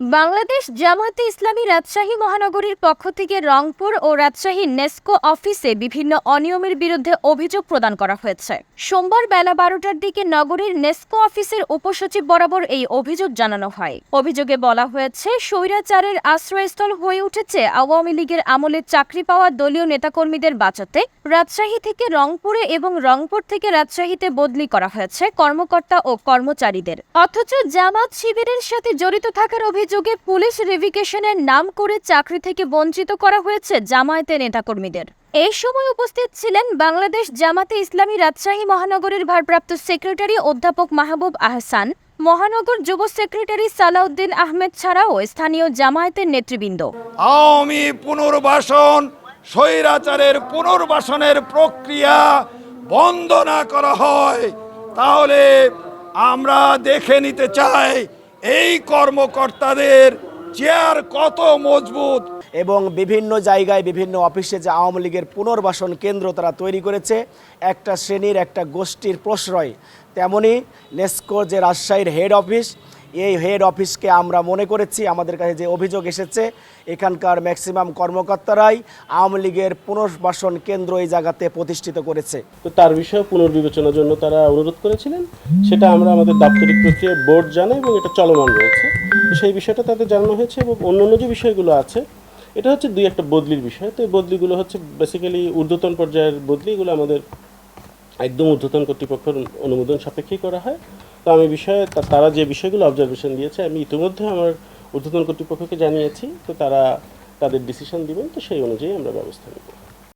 বাংলাদেশ জামায়াতে ইসলামী রাজশাহী মহানগরীর পক্ষ থেকে রংপুর ও রাজশাহী নেস্কো অফিসে বিভিন্ন অনিয়মের বিরুদ্ধে অভিযোগ প্রদান করা হয়েছে। সোমবার বেলা বারোটার দিকে নগরীর নেস্কো অফিসের উপসচিব বরাবর এই অভিযোগ জানানো হয়। অভিযোগে বলা হয়েছে, স্বৈরাচারের আশ্রয়স্থল হয়ে উঠেছে আওয়ামী লীগের আমলে চাকরি পাওয়া দলীয় নেতাকর্মীদের বাঁচাতে। রাজশাহী থেকে রংপুরে এবং রংপুর থেকে রাজশাহীতে বদলি করা হয়েছে কর্মকর্তা ও কর্মচারীদের। অথচ জামাত শিবিরের সাথে জড়িত থাকার অভিযোগে পুলিশ রেভিকেশনের নাম করে চাকরি থেকে বঞ্চিত করা হয়েছে জামায়াতের নেতাকর্মীদের। এই সময় উপস্থিত ছিলেন বাংলাদেশ জামাতে ইসলামী রাজশাহী মহানগরীর ভারপ্রাপ্ত সেক্রেটারি অধ্যাপক মাহবুব আহসান, মহানগর যুব সেক্রেটারি সালাউদ্দিন আহমেদ ছাড়াও স্থানীয় জামায়াতের নেতৃবৃন্দ। আওয়ামী পুনর্বাসন, স্বৈরাচারের পুনর্বাসনের প্রক্রিয়া বন্ধ না করা হয়। তাহলে আমরা দেখে নিতে চাই এই কর্মকর্তাদের চেয়ার কত মজবুত? এবং বিভিন্ন জায়গায় বিভিন্ন অফিসে যে আওয়ামী লীগের পুনর্বাসন কেন্দ্র তারা তৈরি করেছে, একটা শ্রেণির, একটা গোষ্ঠীর প্রশ্রয়। তেমনি নেস্কো যে রাজশাহীর হেড অফিস এই হেড অফিসকে আমরা মনে করেছি, আমাদের কাছে যে অভিযোগ এসেছে, এখানকার ম্যাক্সিমাম কর্মকর্তারাই আওয়ামী লীগের পুনর্বাসন কেন্দ্র এই জায়গাতে প্রতিষ্ঠিত করেছে। তো তার বিষয়ে পুনর্বিবেচনার জন্য তারা অনুরোধ করেছিলেন। সেটা আমরা আমাদের দাপ্তরিক প্রক্রিয়ায় বোর্ড জানাই এবং এটা চলমান রয়েছে। সেই বিষয়টা তাদের জানানো হয়েছে এবং অন্যান্য যে বিষয়গুলো আছে, এটা হচ্ছে দুই একটা বদলির বিষয়। তো এই বদলিগুলো হচ্ছে বেসিক্যালি ঊর্ধ্বতন পর্যায়ের বদলি, এগুলো আমাদের একদম ঊর্ধ্বতন কর্তৃপক্ষের অনুমোদন সাপেক্ষেই করা হয়। তো আমি বিষয়ে তারা যে বিষয়গুলো অবজারভেশন দিয়েছে, আমি ইতিমধ্যে আমার ঊর্ধ্বতন কর্তৃপক্ষকে জানিয়েছি, তো তারা তাদের ডিসিশন দিবেন, তো সেই অনুযায়ী আমরা ব্যবস্থা নেব।